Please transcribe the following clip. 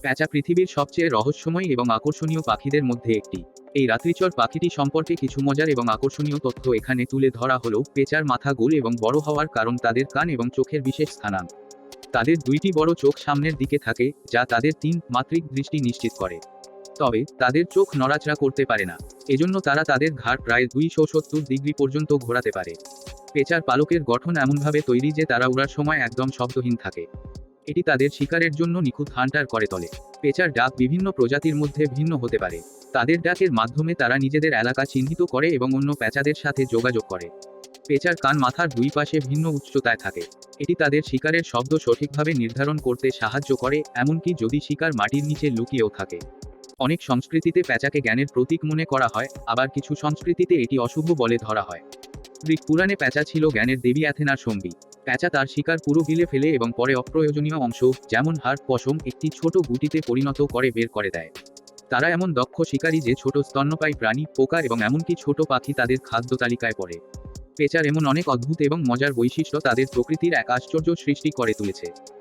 প্যাঁচা পৃথিবীর সবচেয়ে রহস্যময় এবং আকর্ষণীয় পাখিদের মধ্যে একটি। এই রাত্রিচর পাখিটি সম্পর্কে কিছু মজার এবং আকর্ষণীয় তথ্য এখানে তুলে ধরা হলো পেঁচার মাথা গোল এবং বড় হওয়ার কারণ তাদের কান এবং চোখের বিশেষ স্থানাঙ্ক। তাদের দুইটি বড় চোখ সামনের দিকে থাকে, যা তাদের তিন মাত্রিক দৃষ্টি নিশ্চিত করে। তবে, তাদের চোখ নড়াচড়া করতে পারে না, এজন্য তারা তাদের ঘাড় প্রায় দুইশো সত্তর ডিগ্রি পর্যন্ত ঘোরাতে পারে। পেঁচার পালকের গঠন এমনভাবে তৈরি যে তারা উড়ার সময় একদম শব্দহীন থাকে। এটি তাদের শিকারের জন্য নিখুঁত হান্টার করে তোলে। পেঁচার ডাক বিভিন্ন প্রজাতির মধ্যে ভিন্ন হতে পারে। তাদের ডাকের মাধ্যমে তারা নিজেদের এলাকা চিহ্নিত করে এবং অন্য পেঁচাদের সাথে যোগাযোগ করে। পেঁচার কান মাথার দুই পাশে ভিন্ন উচ্চতায় থাকে। এটি তাদের শিকারের শব্দ সঠিকভাবে নির্ধারণ করতে সাহায্য করে, এমনকি যদি শিকার মাটির নিচে লুকিয়েও থাকে। অনেক সংস্কৃতিতে পেঁচাকে জ্ঞানের প্রতীক মনে করা হয়, আবার কিছু সংস্কৃতিতে এটি অশুভ বলে ধরা হয়। গ্রিক পুরাণে প্যাঁচা ছিল জ্ঞানের দেবী অ্যাথেনার সঙ্গী। প্যাঁচা তার শিকার পুরো গিলে ফেলে এবং পরে অপ্রয়োজনীয় অংশ, যেমন হাড়, পশম, একটি ছোট গুটিতে পরিণত করে বের করে দেয়। তারা এমন দক্ষ শিকারী যে ছোট স্তন্যপায়ী প্রাণী পোকা এবং এমনকি ছোট পাখি তাদের খাদ্য তালিকায় পড়ে। পেঁচার এমন অনেক অদ্ভুত এবং মজার বৈশিষ্ট্য তাদের প্রকৃতির এক আশ্চর্য সৃষ্টি করে তুলেছে।